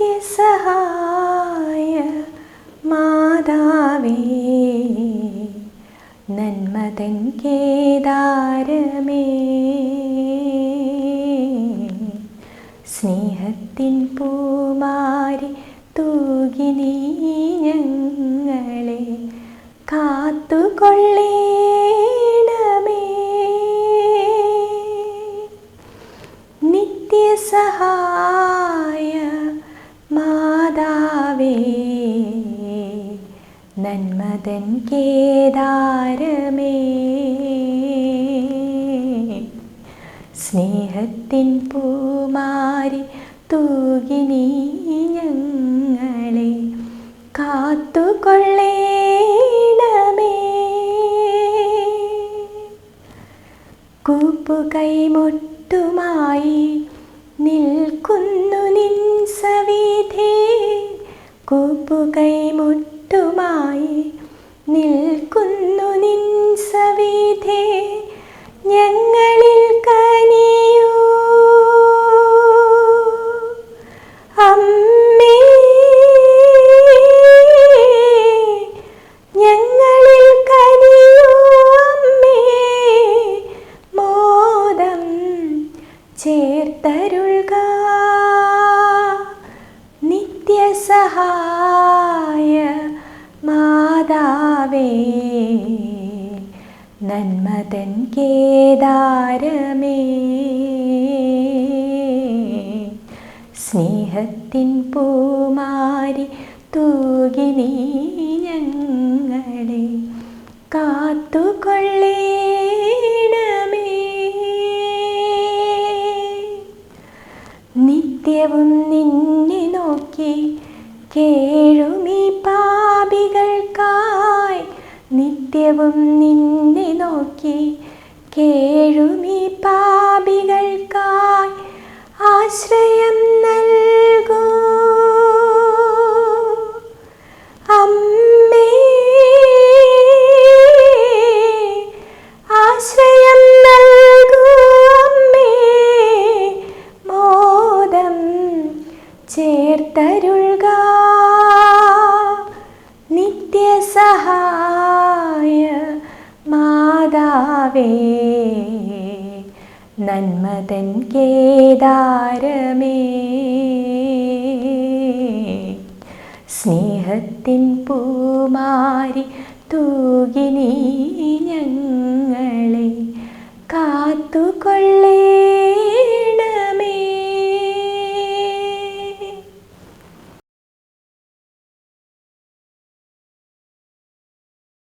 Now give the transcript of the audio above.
നിത്യസഹായ മാതാവേ നന്മതൻ കേദാരമേ സ്നേഹത്തിൻ പൂമാരി തൂകി നന്മതൻ കേദാരമേ. സ്നേഹത്തിൻ പൂമാരി തൂകി നീ ഞങ്ങളെ കാത്തുകൊള്ളേണമേ. കൂപ്പുകൈമൊട്ടുമായി നിൽക്കുന്നു നിൻ സവിധേ. കൂപ്പുകൈമൊട്ടുമായി നിൽക്കുന്നു നിൻ സവിധേ ഞങ്ങളിൽ ചേർത്തരുൾക നിത്യസഹായ നന്മതൻ കേദാരമേ സ്നേഹത്തിൻ പൂമാരി തൂകി നീ ഞങ്ങളെ കാത്തുകൊള്ളേണമേ. നിത്യവും നിന്നെ നോക്കി കേഴുമീ നിത്യവും നിന്നെ നോക്കി കേഴുമീ പാപികൾക്കായി ആശ്രയം നൽകൂ. ചേർത്തരുൾക. നിത്യസഹായ കർത്താവേ നന്മതൻ കേദാരമേ. സ്നേഹത്തിൻ പൂമാരി തൂകിനി ഞങ്ങളെ കാത്തുകൊള്ളേ.